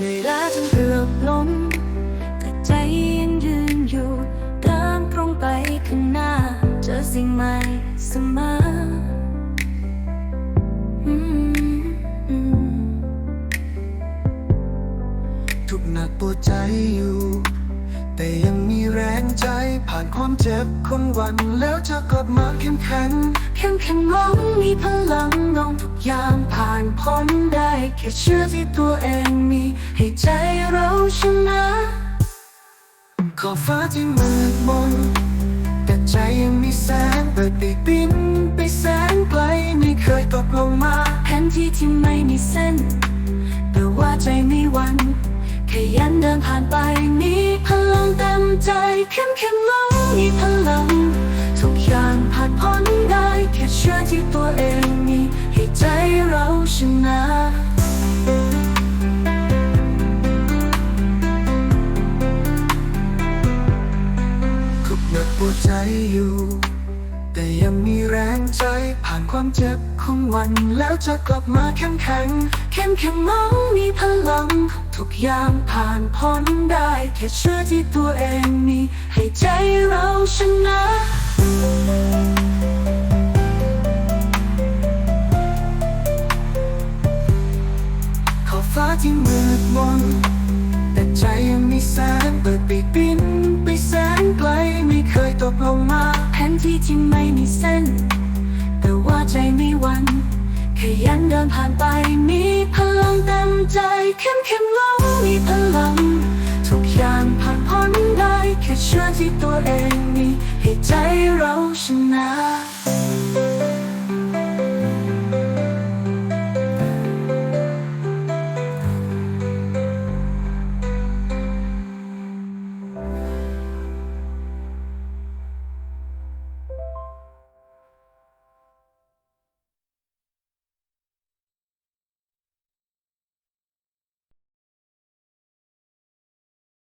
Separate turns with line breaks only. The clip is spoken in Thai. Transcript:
เหนื่อยล้าจนเกือบล้มแต่ใจยังยืนอยู่เดินตรงไปข้างหน้า เจอสิ่งใหม่เสมอทุกหนักปวดใจอยู่ แต่ยังมีแรงใจผ่านความเจ็บของวันแล้วจะกลับมาเข้มแข็งเข้มแข็งมองมีพลังนองทุกอย่างผ่านพ้นได้แค่เชื่อที่ตัวเองมีให้ใจเราชนะขอฟ้าที่มืดมนแต่ใจยังมีแสงเปิดปีกบินไปแสนไกลไม่เคยตกลงมาแผนที่ที่ไม่มีเส้นแต่ว่าใจไมีวันขยันเดินผ่านไป เข้มแข็งมองมีพลัง ทุกอย่างผ่านพ้นได้แค่เชื่อที่ตัวเองมีให้ใจเราชนะทุกหนักปวดใจอยู่ แต่ยังมีแรงใจผ่านความเจ็บของวันแล้วจะกลับมาเข้มแข็งเข้มแข็งมองมีพลัง ทุกอย่างผ่านพ้นได้ แค่เชื่อที่ตัวเองมี ขอบฟ้าที่มืดมน แต่ใจยังมีแสงเปิดปีกบิน ไปแสนไกลไม่เคยตกลงมาแผนที่ที่ไม่มีเส้น แต่ว่าใจมีวันขยันเดินผ่านไปมีพลังเต็มใจ เข้มแข็งลงมีพลัง ทุกอย่างผ่านพ้นได้แค่เชื่อที่ตัวเอง